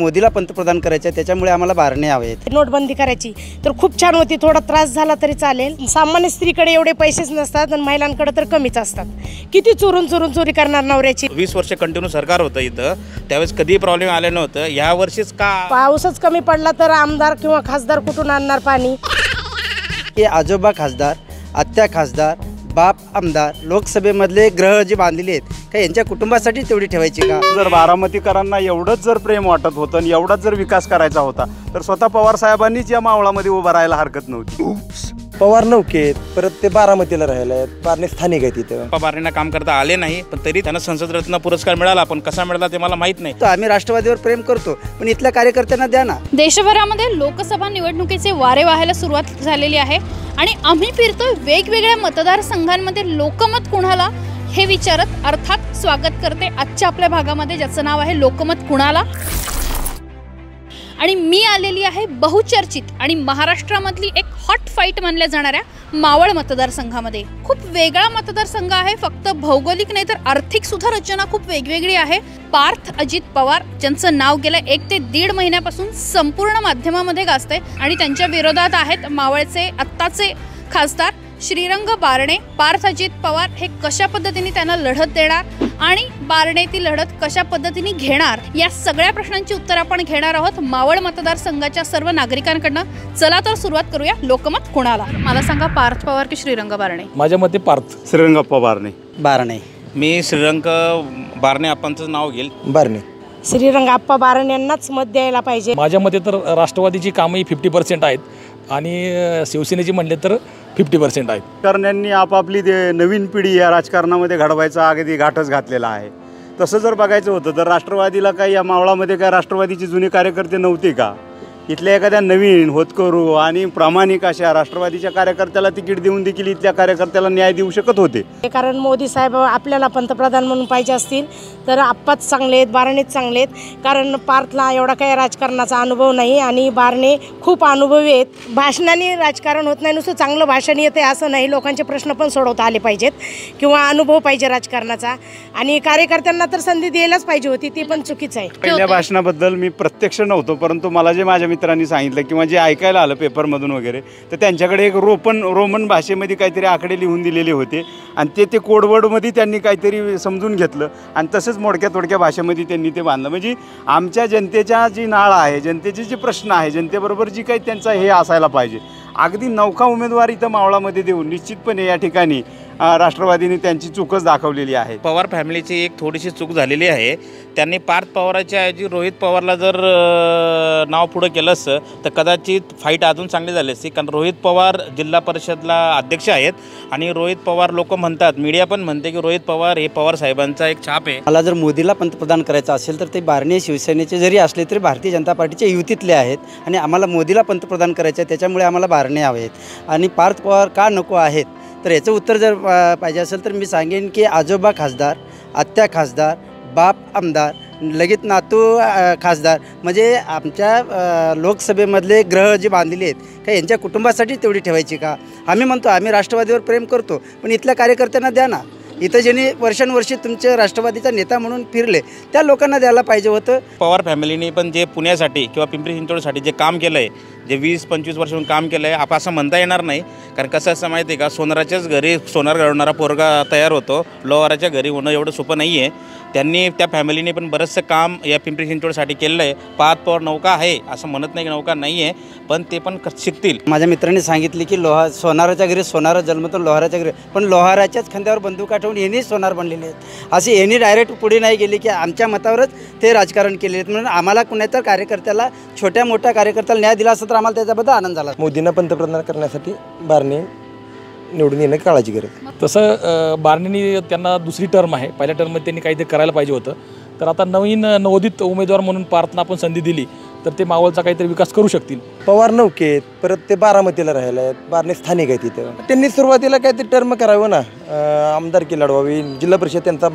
मोदीला पंतप्रधान करायचं आहे त्याच्यामुळे आम्हाला बारणे हवे आहेत नोटबंदी करायची. तर खूप छान होती थोडा त्रास झाला तरी चालेल. सामान्य स्त्रीकडे एवढे पैसेच नसतात आणि महिलांकडे तर कमीच असतात. किती चोरून चोरून चोरी करणार नवऱ्याची? वीस वर्ष कंटिन्यू सरकार होतं इथं. त्यावेळेस कधीही प्रॉब्लेम आले नव्हतं. ह्या वर्षीच का? पाऊसच कमी पडला तर आमदार किंवा खासदार कुठून आणणार पाणी? की आजोबा खासदार आत्या खासदार बाप आमदार. लोकसभेमधले ग्रह जे बांधलेले आहेत का यांच्या कुटुंबासाठी तेवढी ठेवायची का? जर बारामतीकरांना एवढंच जर प्रेम वाटत होतं आणि एवढाच जर विकास करायचा होता तर स्वतः पवार साहेबांनीच या मावळामध्ये उभं राहायला हरकत नव्हती. पवार नौकेत परत ते बारामतीला राहिले आहेत पारणे स्थानिक आहे तिथं बारेंना काम करता आले नाही पण तरी त्यांना संसद रत्न पुरस्कार मिळाला पण कसा मिळाला ते मला माहीत नाही. तर आम्ही राष्ट्रवादीवर प्रेम करतो पण इथल्या कार्यकर्त्यांना द्या ना. देशभरामध्ये लोकसभा निवडणुकीचे वारे व्हायला सुरुवात झालेली आहे आणि आम्ही फिरतोय वेगवेगळ्या मतदारसंघांमध्ये लोकमत कुणाला हे विचारत अर्थात स्वागत करते आजच्या आपल्या भागामध्ये ज्याचं नाव आहे लोकमत कुणाला? आणि मी आलेली आहे बहुचर्चित आणि महाराष्ट्रामधली एक हॉट फाईट मानल्या जाणाऱ्या मावळ मतदारसंघामध्ये. खूप वेगळा मतदारसंघ आहे फक्त भौगोलिक नाही तर आर्थिक सुद्धा रचना खूप वेगवेगळी आहे. पार्थ अजित पवार ज्यांचं नाव गेलं एक ते दीड महिन्यापासून संपूर्ण माध्यमामध्ये गाजतंय आणि त्यांच्या विरोधात आहेत मावळचे आत्ताचे खासदार श्रीरंग बारणे पार्थ अजित पवार हे कशा पद्धतीने त्यांना लढत देणार आणि बारणे ती लढत कशा पद्धतीने घेणार? या सगळ्या प्रश्नांची उत्तर आपण घेणार आहोत मावळ मतदारसंघाच्या सर्व नागरिकांकडनं. चला तर सुरुवात करूया लोकमत कुणाला? मला सांगा पार्थ पवार की श्रीरंग बारणे? माझ्या मते पार्थ. श्रीरंगप्पा बारणे. बारणे. मी श्रीरंग बारणे आपांचं नाव घेईल. बारणे. श्रीरंग आप्पा बारण यांनाच मत द्यायला पाहिजे. माझ्या मते तर राष्ट्रवादीची कामंही फिफ्टी पर्सेंट आहेत. आणि शिवसेनेची म्हणले तर फिफ्टी पर्सेंट आहेत. यांनी आपापली ते नवीन पिढी या राजकारणामध्ये घडवायचा अगदी घाटच घातलेला आहे. तसं जर बघायचं होतं तर राष्ट्रवादीला काही या मावळामध्ये काय राष्ट्रवादीचे जुने कार्यकर्ते नव्हते का? इथल्या एखाद्या नवीन होतकरू आणि प्रामाणिक अशा राष्ट्रवादीच्या कार्यकर्त्याला तिकीट देऊन देखील इथल्या कार्यकर्त्याला न्याय देऊ शकत होते. कारण मोदी साहेब आपल्याला पंतप्रधान म्हणून पाहिजे असतील तर आप्पाच चांगले आहेत बारणेच चांगले आहेत. कारण पार्थला एवढा काही राजकारणाचा अनुभव नाही आणि बारणे खूप अनुभवी आहेत. भाषणाने राजकारण होत नाही नुसतं चांगलं भाषण येते असं नाही. लोकांचे प्रश्न पण सोडवता आले पाहिजेत किंवा अनुभव पाहिजे राजकारणाचा. आणि कार्यकर्त्यांना तर संधी द्यायलाच पाहिजे होती ती पण चुकीचं आहे. पहिल्या भाषणाबद्दल मी प्रत्यक्ष नव्हतो परंतु मला जे माझ्या मित्रांनी सांगितलं किंवा जे ऐकायला आलं पेपरमधून वगैरे तर त्यांच्याकडे एक रोपन रोमन भाषेमध्ये काहीतरी आकडे लिहून दिलेले होते. आणि ते ते कोडवर्डमध्ये त्यांनी काहीतरी समजून घेतलं आणि तसंच मोडक्या तोडक्या भाषेमध्ये त्यांनी ते बांधलं. म्हणजे आमच्या जनतेच्या जी नाळ आहे जनतेचे जे प्रश्न आहे जनतेबरोबर जी काही त्यांचा हे असायला पाहिजे. अगदी नौका उमेदवार इथं मावळामध्ये देऊन निश्चितपणे या ठिकाणी राष्ट्रवादीने त्यांची चूकच दाखवलेली आहे. पवार फॅमिलीची एक थोडीशी चूक झालेली आहे. त्यांनी पार्थ पवाराच्या ऐवजी रोहित पवारला जर नाव पुढं केलं असतं तर कदाचित फाईट अजून चांगली झाली असती. कारण रोहित पवार जिल्हा परिषदला अध्यक्ष आहेत आणि रोहित पवार लोक म्हणतात मीडिया पण म्हणते की रोहित पवार हे पवार साहेबांचा एक छाप आहे. मला जर मोदीला पंतप्रधान करायचं असेल तर ते बारणे शिवसेनेचे जरी असले तरी भारतीय जनता पार्टीचे युतीतले आहेत आणि आम्हाला मोदीला पंतप्रधान करायचं आहे त्याच्यामुळे आम्हाला बारणे हवे आहेत. आणि पार्थ पवार का नको आहेत? तर याचं उत्तर जर पाहिजे असेल तर मी सांगेन की आजोबा खासदार आत्या खासदार बाप आमदार लगेच नातू खासदार म्हणजे आमच्या लोकसभेमधले ग्रह जे बांधलेले आहेत का यांच्या कुटुंबासाठी तेवढी ठेवायची का? आम्ही म्हणतो आम्ही राष्ट्रवादीवर प्रेम करतो पण इथल्या कार्यकर्त्यांना द्या ना. इथं ज्यांनी वर्षानुवर्षे तुमचे राष्ट्रवादीचा नेता म्हणून फिरले त्या लोकांना द्यायला पाहिजे होतं. पवार फॅमिलीने पण जे पुण्यासाठी किंवा पिंपरी चिंचवडसाठी जे काम केलं आहे जे वीस पंचवीस वर्षातून काम केलं आहे आपण असं म्हणता येणार नाही. कारण कसं असं माहिती आहे का सोनाराच्याच घरी सोनार घडवणारा पोरगा तयार होतो. लोहाराच्या घरी होणं एवढं सोपं नाही आहे त्यांनी त्या फॅमिलीने पण बरंचसं काम या पिंपरी चिंचवडसाठी केलं आहे पाच पवार नौका आहे असं म्हणत नाही की नौका नाही आहे पण ते पण क- शिकतील. माझ्या मित्रांनी सांगितले की लोहा सोनाराच्या घरी सोनारा जन्मतो लोहाराच्या घरी. पण लोहाराच्याच खांद्यावर बंदुका ठेवून यांनी सोनार बनलेले आहेत. असे यांनी डायरेक्ट पुढे नाही गेले की आमच्या मतावरच ते राजकारण केले आहेत. म्हणून आम्हाला कुणाच्या कार्यकर्त्याला छोट्या मोठ्या कार्यकर्त्याला न्याय दिला असं तर आम्हाला त्याच्याबद्दल आनंद झाला. मोदींना पंतप्रधान करण्यासाठी बारणे निवडून येणं काळाची गरज. तसं बारणेंनी त्यांना दुसरी टर्म आहे. पहिल्या टर्ममध्ये त्यांनी काहीतरी करायला पाहिजे होतं. तर आता नवीन नवोदित उमेदवार म्हणून पार्थना आपण संधी दिली तर ते मावळचा काहीतरी विकास करू शकतील. पवार नौकेत परत ते बारामतीला राहिले आहेत. बारणे स्थानिक आहे तिथं त्यांनी सुरुवातीला काहीतरी टर्म करावं ना. आमदारकी लढवावी. जिल्हा परिषद त्यांचा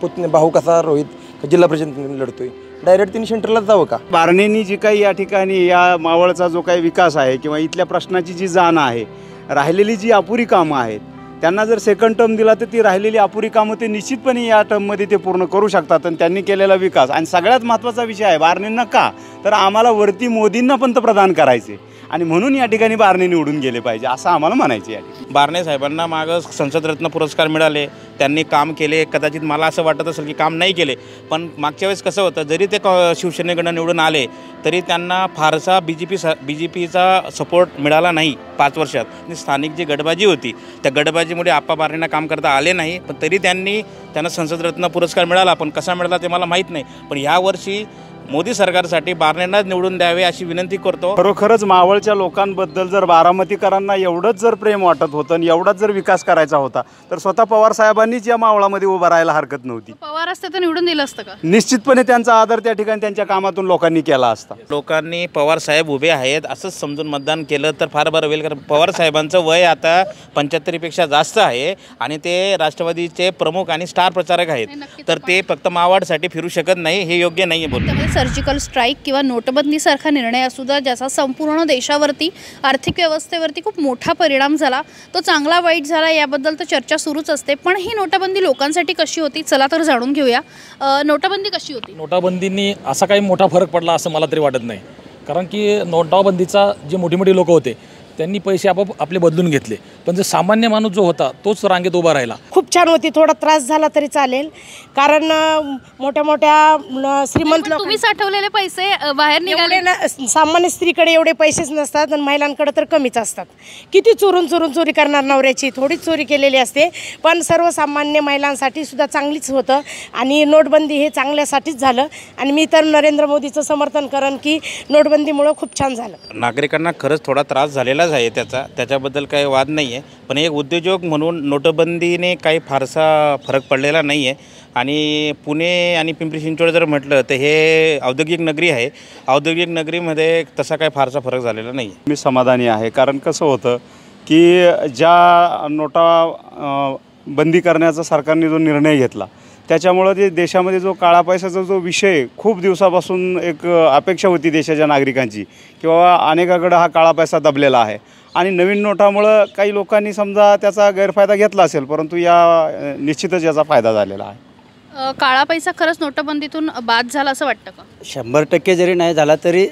पुतणे भाऊ कसा रोहित जिल्हा परिषद लढतोय. डायरेक्ट तिने सेंटरलाच जावं का? बारणेंनी जी काही या ठिकाणी या मावळचा जो काही विकास आहे किंवा इथल्या प्रश्नाची जी जाण आहे राहिलेली जी अपुरी कामं आहेत त्यांना जर सेकंड टर्म दिला तर ती राहिलेली अपुरी कामं ते निश्चितपणे या टर्ममध्ये ते पूर्ण करू शकतात आणि त्यांनी केलेला विकास. आणि सगळ्यात महत्त्वाचा विषय आहे बारणेंना का? तर आम्हाला वरती मोदींना पंतप्रधान करायचे. आणि म्हणून या ठिकाणी बारणे निवडून गेले पाहिजे असं आम्हाला म्हणायचे या ठिकाणी. बारणे साहेबांना मागं संसदरत्न पुरस्कार मिळाले त्यांनी काम केले कदाचित मला असं वाटत असेल की काम नाही केले पण मागच्या वेळेस कसं होतं जरी ते क- शिवसेनेकडनं निवडून आले तरी त्यांना फारसा बी जे पी स बी जे पीचा सपोर्ट मिळाला नाही पाच वर्षात. आणि स्थानिक जी गटबाजी होती त्या गडबाजीमुळे आप्पा बारणेंना काम करता आले नाही पण तरी त्यांनी त्यांना संसदरत्न पुरस्कार मिळाला पण कसा मिळाला ते मला माहीत नाही पण यावर्षी मोदी सरकारसाठी बारणेंनाच निवडून द्यावे अशी विनंती करतो. खरोखरच मावळच्या लोकांबद्दल जर बारामतीकरांना एवढंच जर प्रेम वाटत होतं आणि एवढाच जर विकास करायचा होता तर स्वतः पवार साहेबांनीच या मावळामध्ये उभं राहायला हरकत नव्हती. पवार असते तर निवडून दिलं असतं का? निश्चितपणे त्यांचा आदर त्या ठिकाणी त्यांच्या कामातून लोकांनी केला असता. लोकांनी पवार साहेब उभे आहेत असंच समजून मतदान केलं तर फार बरं होईल कारण पवार साहेबांचं वय आता पंच्याहत्तरीपेक्षा जास्त आहे आणि ते राष्ट्रवादीचे प्रमुख आणि स्टार प्रचारक आहेत. तर ते फक्त मावाडसाठी फिरू शकत नाही हे योग्य नाही त्यामध्ये सर्जिकल स्ट्राईक किंवा नोटबंदीसारखा निर्णय असू द्या ज्याचा संपूर्ण देशावरती आर्थिक व्यवस्थेवरती खूप मोठा परिणाम झाला. तो चांगला वाईट झाला याबद्दल तर चर्चा सुरूच असते. पण ही नोटाबंदी लोकांसाठी कशी होती? चला तर जाणून घेऊया. नोटाबंदी कशी होती? नोटाबंदीनी असा काही मोठा फरक पडला असं मला तरी वाटत नाही. कारण की नोटाबंदीचा जे मोठी मोठी लोक होते त्यांनी पैसे आपोआप आपले बदलून घेतले. पण जो सामान्य माणूस जो होता तोच रांगेत उभा राहिला. खूप छान होती थोडा त्रास झाला तरी चालेल. कारण मोठ्या मोठ्या श्रीमंत लोक तुम्ही साठवलेले पैसे बाहेर निघाले. ना सामान्य स्त्रीकडे एवढे पैसेच नसतात आणि महिलांकडे तर कमीच असतात. किती चोरून चोरून चोरी करणार नवऱ्याची? थोडीच चोरी केलेली असते. पण सर्वसामान्य महिलांसाठी सुद्धा चांगलीच होतं आणि नोटबंदी हे चांगल्यासाठीच झालं. आणि मी तर नरेंद्र मोदीचं समर्थन करेन की नोटबंदीमुळं खूप छान झालं. नागरिकांना खरंच थोडा त्रास झालेलाच आहे त्याचा. त्याच्याबद्दल काही वाद नाही आहे पण एक उद्योजक म्हणून नोटबंदीने काही फारसा फरक पडलेला नाही आहे आणि पुणे आणि पिंपरी चिंचवड जर म्हटलं तर हे औद्योगिक नगरी आहे. औद्योगिक नगरीमध्ये तसा काही फारसा फरक झालेला नाही आहे मी समाधानी आहे. कारण कसं होतं की ज्या नोटा बंदी करण्याचा सरकारने जो निर्णय घेतला त्याच्यामुळं ते देशामध्ये जो काळा पैशाचा जो विषय खूप दिवसापासून एक अपेक्षा होती देशाच्या नागरिकांची किंवा अनेकाकडं हा काळा पैसा दबलेला आहे. आणि नवीन नोटामुळं काही लोकांनी समजा त्याचा गैरफायदा घेतला असेल परंतु या निश्चितच याचा फायदा झालेला आहे. काळा पैसा खरंच नोटबंदीतून बाद झाला असं वाटतं का? शंभर टक्के जरी नाही झाला तरी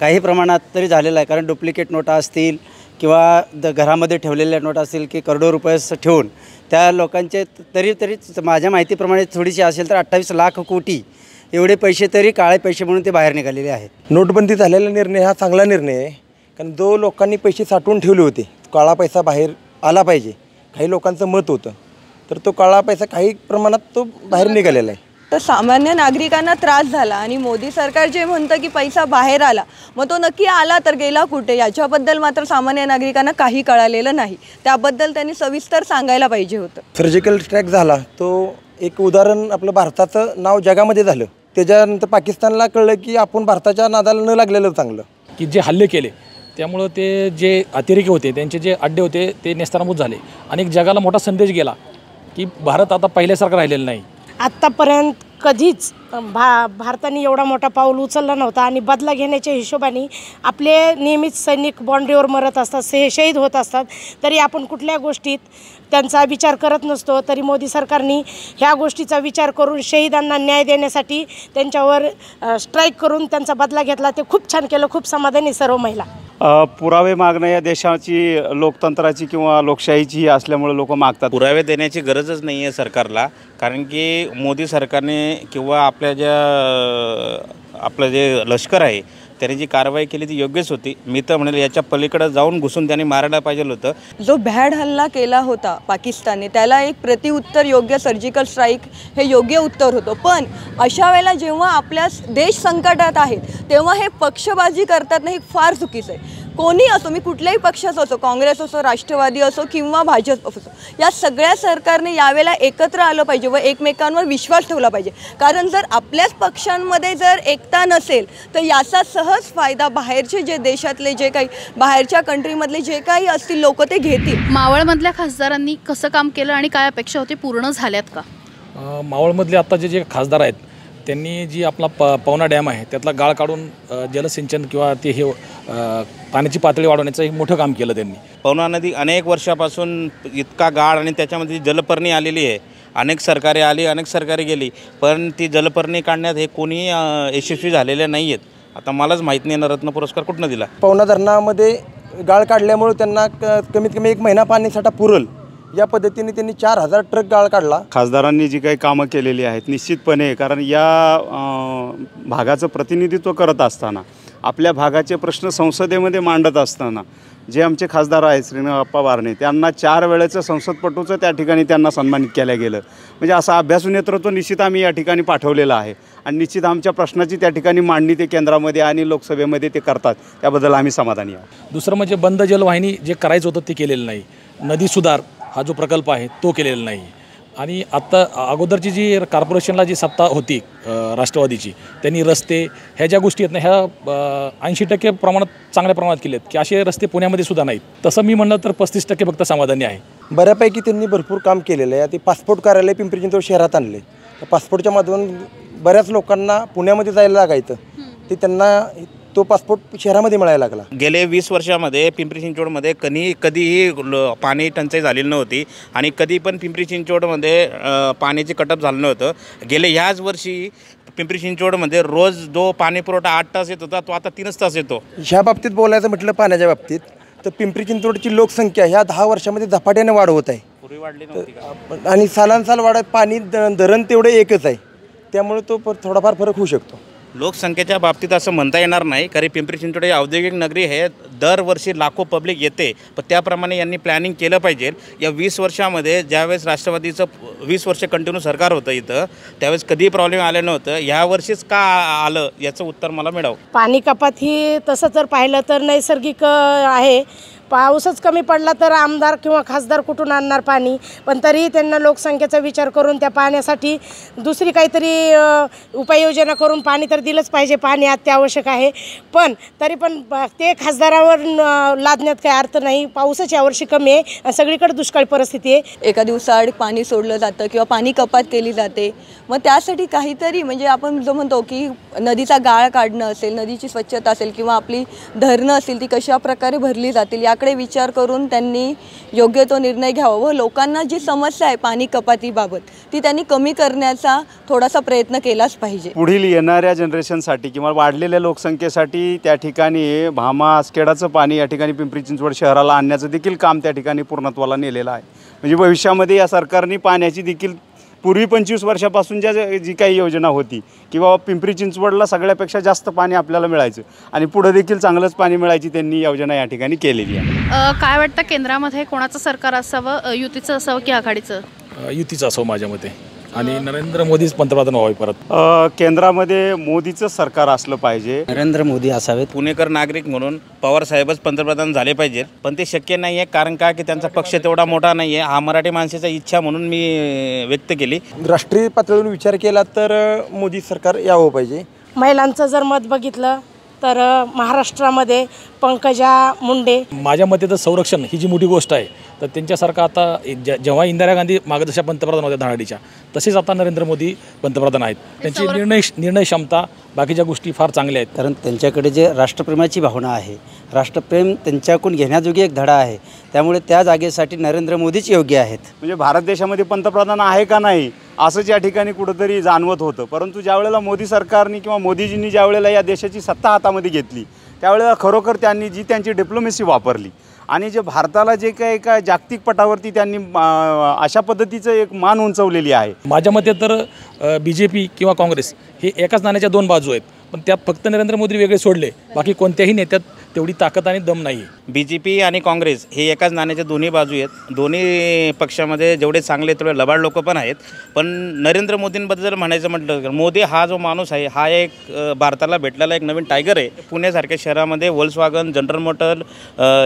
काही प्रमाणात तरी झालेला आहे. कारण डुप्लिकेट नोटा असतील किंवा द घरामध्ये ठेवलेल्या नोटा असतील की करोडो रुपये ठेवून त्या लोकांचे तरी तरी माझ्या माहितीप्रमाणे थोडीशी असेल तर अठ्ठावीस लाख कोटी एवढे पैसे तरी काळे पैसे म्हणून ते बाहेर निघालेले आहेत. नोटबंदी झालेला निर्णय हा चांगला निर्णय आहे. कारण जो लोकांनी पैसे साठवून ठेवले होते काळा पैसा बाहेर आला पाहिजे काही लोकांचं मत होतं तर तो काळा पैसा काही प्रमाणात तो बाहेर निघालेला आहे. तर सामान्य नागरिकांना त्रास झाला आणि मोदी सरकार जे म्हणतं की पैसा बाहेर आला मग तो नक्की आला तर गेला कुठे? याच्याबद्दल मात्र सामान्य नागरिकांना काही कळालेलं नाही. त्याबद्दल त्यांनी सविस्तर सांगायला पाहिजे होतं. सर्जिकल स्ट्राईक झाला. तो एक उदाहरण आपलं भारताचं नाव जगामध्ये झालं. त्याच्यानंतर पाकिस्तानला कळलं की आपण भारताच्या नादाला न लागलेलं चांगलं. की जे हल्ले केले त्यामुळं ते जे अतिरेकी होते त्यांचे जे अड्डे होते ते नेस्तानाबूत झाले. आणि एक जगाला मोठा संदेश गेला की भारत आता पहिल्यासारखा राहिलेला नाही. आत्तापर्यंत कधीच भा भारताने एवढा मोठा पाऊल उचलला नव्हता आणि बदला घेण्याच्या हिशोबाने आपले नियमित सैनिक बॉन्ड्रीवर मरत असतात शहीद होत असतात. तरी आपण कुठल्या गोष्टीत त्यांचा विचार करत नसतो तरी मोदी सरकारने ह्या गोष्टीचा विचार करून शहीदांना न्याय देण्यासाठी त्यांच्यावर स्ट्राईक करून त्यांचा बदला घेतला. ते खूप छान केलं खूप समाधानी सर्व महिला. पुरावे मागणं या देशाची लोकतंत्राची किंवा लोकशाहीची असल्यामुळे लोक मागतात. पुरावे देण्याची गरजच नाही आहे सरकारला. कारण की मोदी सरकारने किंवा आपल्या ज्या आपलं जे लष्कर आहे त्याने जी कारवाई केली ती योग्यच होती. मी तर म्हणेल याच्या पलीकडे जाऊन घुसून त्याने मारायला पाहिजे होतं. जो भॅड हल्ला केला होता पाकिस्तानने त्याला एक प्रतिउत्तर योग्य सर्जिकल स्ट्राईक हे योग्य उत्तर होतं. पण अशा वेळेला जेव्हा आपल्या देश संकटात आहेत तेव्हा हे पक्षबाजी करतात ना हे फार चुकीचं आहे. कोणी असो मी कुठल्याही पक्षाचं असो काँग्रेस असो राष्ट्रवादी असो किंवा भाजप असो या सगळ्या सरकारने यावेळेला एकत्र आलं पाहिजे व एकमेकांवर विश्वास ठेवला पाहिजे. कारण जर आपल्याच पक्षांमध्ये जर एकता नसेल तर याचा सहज फायदा बाहेरचे जे देशातले जे काही बाहेरच्या कंट्रीमधले जे काही असतील लोक ते घेतील. मावळमधल्या खासदारांनी कसं काम केलं आणि काय अपेक्षा होती पूर्ण झाल्यात का? मावळमधले आत्ताचे जे खासदार आहेत त्यांनी जी आपला प पवना डॅम आहे त्यातला गाळ काढून जलसिंचन किंवा ते हे अ, पाण्याची पातळी वाढवण्याचं एक मोठं काम केलं त्यांनी. पवना नदी अनेक वर्षापासून इतका गाळ आणि त्याच्यामध्ये जी जलपर्णी आलेली आहे अनेक सरकारे आली अनेक सरकारे गेली पण ती जलपर्णी काढण्यात हे कोणी अ, यशस्वी झालेले नाही आहेत आता मलाच माहीत नाही ना रत्न पुरस्कार कुठनं दिला? पवना धरणामध्ये गाळ काढल्यामुळे त्यांना क- कमीत कमी एक महिना पाणीसाठा पुरल. या पद्धतीने त्यांनी चार हजार ट्रक गाळ काढला. खासदारांनी जी काही कामं केलेली आहेत निश्चितपणे कारण या भागाचं प्रतिनिधित्व करत असताना आपल्या भागाचे प्रश्न संसदेमध्ये मांडत असताना जे आमचे खासदार आहेत श्रीनिवाप्पा बारणे त्यांना चार वेळेचं संसदपटूचं त्या ठिकाणी त्यांना सन्मानित केलं गेलं. म्हणजे असा अभ्यासू नेतृत्व निश्चित आम्ही या ठिकाणी पाठवलेलं आहे. आणि निश्चित आमच्या प्रश्नाची त्या ठिकाणी मांडणी ते केंद्रामध्ये आणि लोकसभेमध्ये ते करतात. त्याबद्दल आम्ही समाधानी आहोत. दुसरं म्हणजे बंद जलवाहिनी जे करायचं होतं ते केलेलं नाही. नदी सुधार हा जो प्रकल्प आहे तो केलेला नाही. आणि आत्ता अगोदरची जी कॉर्पोरेशनला जी सत्ता होती राष्ट्रवादीची त्यांनी रस्ते ह्या ज्या गोष्टी आहेत ना ह्या ऐंशी टक्के प्रमाणात चांगल्या प्रमाणात केले आहेत की असे रस्ते पुण्यामध्ये सुद्धा नाहीत. तसं मी म्हणलं तर पस्तीस टक्के फक्त समाधानी आहे. बऱ्यापैकी त्यांनी भरपूर काम केलेलं आहे. ते पासपोर्ट कार्यालय पिंपरी चिंचवड शहरात आणले. पासपोर्टच्या माध्यमातून बऱ्याच लोकांना पुण्यामध्ये जायला लागायचं. ते त्यांना तो पासपोर्ट शहरामध्ये मिळायला लागला. गेले वीस वर्षामध्ये पिंपरी चिंचवडमध्ये कधी कधीही लो- पाणी टंचाई झालेली नव्हती आणि कधी पण पिंपरी चिंचवडमध्ये अ, पाण्याचे कटअप झालं नव्हतं. गेले ह्याच वर्षी पिंपरी चिंचवडमध्ये रोज जो पाणी पुरवठा आठ तास येत होता तो आता तीनच तास येतो. ह्या बाबतीत बोलायचं म्हटलं पाण्याच्या बाबतीत तर पिंपरी चिंचवडची लोकसंख्या ह्या दहा वर्षामध्ये झपाट्याने वाढ होत आहे. पूर्वी वाढली नव्हती का? आणि वाढत पाणी द- धरण तेवढं एकच आहे. त्यामुळे तो प- थोडाफार फरक होऊ शकतो. लोकसंख्येच्या बाबतीत असं म्हणता येणार नाही. कारण पिंपरी चिंचवड ही औद्योगिक नगरी आहे दरवर्षी लाखो पब्लिक येते. पण त्याप्रमाणे यांनी प्लॅनिंग केलं पाहिजे. या वीस वर्षामध्ये ज्यावेळेस राष्ट्रवादीचं वीस वर्ष कंटिन्यू सरकार होतं इथं त्यावेळेस कधी प्रॉब्लेम आलं नव्हतं. ह्या वर्षीच का आलं याचं उत्तर मला मिळावं. पाणी कपात ही तसं जर पाहिलं तर नैसर्गिक आहे. पाऊसच कमी पडला तर आमदार किंवा खासदार कुठून आणणार पाणी? पण तरीही त्यांना लोकसंख्येचा विचार करून त्या पाण्यासाठी दुसरी काहीतरी उपाययोजना करून पाणी तर दिलंच पाहिजे. पाणी अत्यावश्यक आहे. पण तरी पण ते खासदारावर लादण्यात काही अर्थ नाही. पाऊसच यावर्षी कमी आहे आणि सगळीकडे दुष्काळी परिस्थिती आहे. एका दिवसाआड पाणी सोडलं जातं किंवा पाणी कपात केली जाते. मग त्यासाठी काहीतरी म्हणजे आपण जो म्हणतो की नदीचा गाळ काढणं असेल नदीची स्वच्छता असेल किंवा आपली धरणं असेल ती कशा प्रकारे भरली जातील याकडे विचार करून त्यांनी योग्य तो निर्णय घ्यावा व लोकांना जी समस्या आहे पाणी कपातीबाबत ती त्यांनी कमी करण्याचा थोडासा प्रयत्न केलाच पाहिजे. पुढील येणाऱ्या जनरेशनसाठी किंवा वाढलेल्या लोकसंख्येसाठी त्या ठिकाणी भामा आसखेडाचं पाणी या ठिकाणी पिंपरी चिंचवड शहराला आणण्याचं देखील काम त्या ठिकाणी पूर्णत्वाला नेलेलं आहे. म्हणजे भविष्यामध्ये या सरकारने पाण्याची देखील पूर्वी पंचवीस वर्षापासून ज्या जी काही योजना होती किंवा पिंपरी चिंचवडला सगळ्यापेक्षा जास्त पाणी आपल्याला मिळायचं आणि पुढं देखील चांगलंच पाणी मिळायची त्यांनी योजना या ठिकाणी केलेली आहे. काय वाटतं केंद्रामध्ये कोणाचं सरकार असावं युतीचं असावं की आघाडीचं? युतीचं असावं माझ्या मते. आणि नरेंद्र मोदीच पंतप्रधान व्हावे परत. अ, केंद्रामध्ये मोदीचं सरकार असलं पाहिजे. नरेंद्र मोदी असावेत. पुणेकर नागरिक म्हणून पवार साहेबच पंतप्रधान झाले पाहिजेत. पण ते शक्य नाही आहे कारण का? की त्यांचा पक्ष तेवढा मोठा नाही आहे हा मराठी माणसाचा इच्छा म्हणून मी व्यक्त केली. राष्ट्रीय पातळीवर विचार केला तर मोदी सरकार यावं पाहिजे. महिलांचं जर मत बघितलं तर महाराष्ट्रामध्ये पंकजा मुंडे. माझ्या मते तर संरक्षण ही जी मोठी गोष्ट आहे तर त्यांच्यासारखं आता जे- जेव्हा इंदिरा गांधी मार्गदर्शक पंतप्रधान होत्या धडाडीच्या तसेच आता नरेंद्र मोदी पंतप्रधान आहेत. त्यांची निर्णय निर्णय क्षमता बाकीच्या गोष्टी फार चांगल्या आहेत. कारण त्यांच्याकडे जे राष्ट्रप्रेमाची भावना आहे राष्ट्रप्रेम त्यांच्याकडून घेण्याजोगी एक धडा आहे. त्यामुळे त्या जागेसाठी नरेंद्र मोदीच योग्य आहेत. म्हणजे भारत देशामध्ये पंतप्रधान आहे का नाही असंच या ठिकाणी कुठंतरी जाणवत होतं. परंतु ज्या वेळेला मोदी सरकारने किंवा मोदीजींनी ज्या वेळेला या देशाची सत्ता हातामध्ये घेतली त्यावेळेला खरोखर त्यांनी जी त्यांची डिप्लोमेसी वापरली आणि जे भारताला जे काही काय जागतिक पटावरती त्यांनी अशा पद्धतीचं एक मान उंचवलेली आहे. माझ्या मते तर बी जे पी किंवा काँग्रेस हे एकाच नाण्याच्या दोन बाजू आहेत. पण त्यात फक्त नरेंद्र मोदी वेगळे सोडले बाकी कोणत्याही नेत्यात तेवढी ताकद आणि दम नाही बी जे पी आणि काँग्रेस हे एकाच नाण्याच्या दोन्ही बाजू आहेत. दोन्ही पक्षामध्ये जेवढे चांगले तेवढे लबाड लोक पण आहेत. पण नरेंद्र मोदींबद्दल जर म्हणायचं म्हटलं तर मोदी हा जो माणूस आहे हा एक भारताला भेटलेला एक नवीन टायगर आहे. पुण्यासारख्या शहरामध्ये Volkswagen General Motor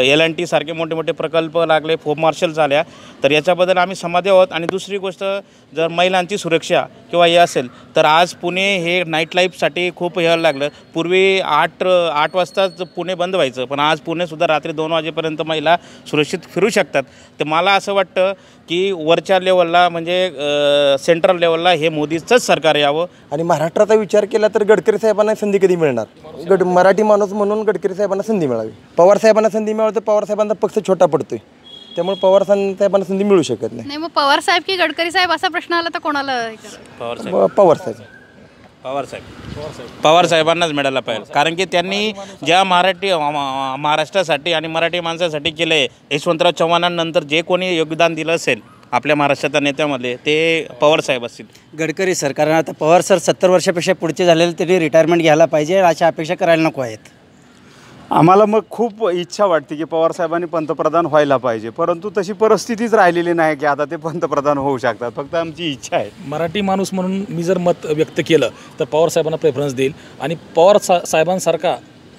L and T सारखे मोठे मोठे प्रकल्प लागले फोम मार्शल झाल्या. तर याच्याबद्दल आम्ही समाधी आहोत. आणि दुसरी गोष्ट जर महिलांची सुरक्षा किंवा हे असेल तर आज पुणे हे नाईट लाईफसाठी खूप हे लागलं. पूर्वी आठ आठ वाजताच पुणे बंद व्हायचं पण आज पुणेसुद्धा रात्री दोन वाजेपर्यंत महिला सुरक्षित फिरू शकतात. तर मला असं वाटतं की वरच्या लेवलला म्हणजे सेंट्रल लेवलला हे मोदीचंच सरकार यावं. आणि महाराष्ट्राचा विचार केला तर गडकरी साहेबांना संधी कधी मिळणार? गड मराठी माणूस म्हणून गडकरी साहेबांना संधी मिळावी. पवार साहेबांना संधी मिळावी तर पवार साहेबांचा पक्ष छोटा पडतोय. त्यामुळे पवार साहेब- साहेबांना संधी मिळू शकत नाही. नाही मग पवार साहेब की गडकरी साहेब असा प्रश्न आला तर कोणाला? पवार साहेब. पवारसाहेब पवार साहेब. पवार साहेबांनाच मिळायला पाहिजे. कारण की त्यांनी ज्या मराठी महाराष्ट्रासाठी आणि मराठी माणसासाठी केलं आहे यशवंतराव चव्हाणांनंतर जे कोणी योगदान दिलं असेल आपल्या महाराष्ट्राच्या नेत्यामध्ये ते पवार साहेब असतील. गडकरी सर कारण आता पवार सर सत्तर वर्षापेक्षा पुढचे झालेले त्यांनी रिटायरमेंट घ्यायला पाहिजे अशा अपेक्षा करायला नको आहेत. आम्हाला मग खूप इच्छा वाटते की पवारसाहेबांनी पंतप्रधान व्हायला पाहिजे. परंतु तशी परिस्थितीच राहिलेली नाही की आता ते पंतप्रधान होऊ शकतात. फक्त आमची इच्छा आहे. मराठी माणूस म्हणून मी जर मत व्यक्त केलं तर पवार साहेबांना प्रेफरन्स देईल आणि पवार सा साहेबांसारखा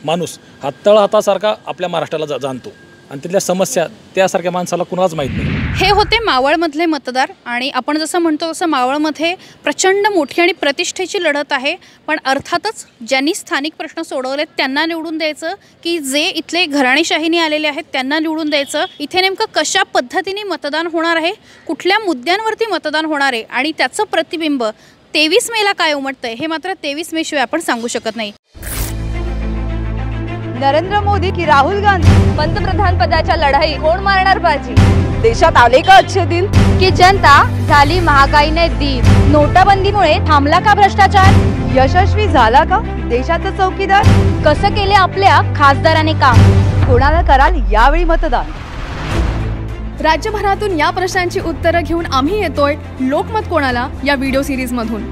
माणूस हा तळहातासारखा आपल्या महाराष्ट्राला जा जाणतो. आणि तिथल्या समस्या त्यासारख्या माणसाला कुणालाच माहीत नाही. हे होते मावळमधले मतदार आणि आपण जसं म्हणतो तसं मावळमध्ये प्रचंड मोठी आणि प्रतिष्ठेची लढत आहे. पण अर्थातच ज्यांनी स्थानिक प्रश्न सोडवलेत त्यांना निवडून द्यायचं की जे इथले घराणेशाहीने आलेले आहेत त्यांना निवडून द्यायचं. इथे नेमकं कशा पद्धतीने मतदान होणार आहे? कुठल्या मुद्द्यांवरती मतदान होणार आहे? आणि त्याचं प्रतिबिंब तेवीस मेला काय उमटतंय? हे मात्र तेवीस मे शिवाय आपण सांगू शकत नाही. नरेंद्र मोदी की राहुल गांधी पंतप्रधान पदाच्या लढाई कोण मारणार बाजी? देशात आले का अच्छे दिन? की जनता झाली महागाईने दीप. नोटाबंदीमुळे थांबला का भ्रष्टाचार? यशस्वी झाला का देशाचा चौकीदार? कसं केले आपल्या खासदाराने काम? कोणाला कराल यावेळी मतदान? राज्यभरातून या प्रश्नांची उत्तरं घेऊन आम्ही येतोय लोकमत कोणाला या व्हिडिओ सिरीजमधून.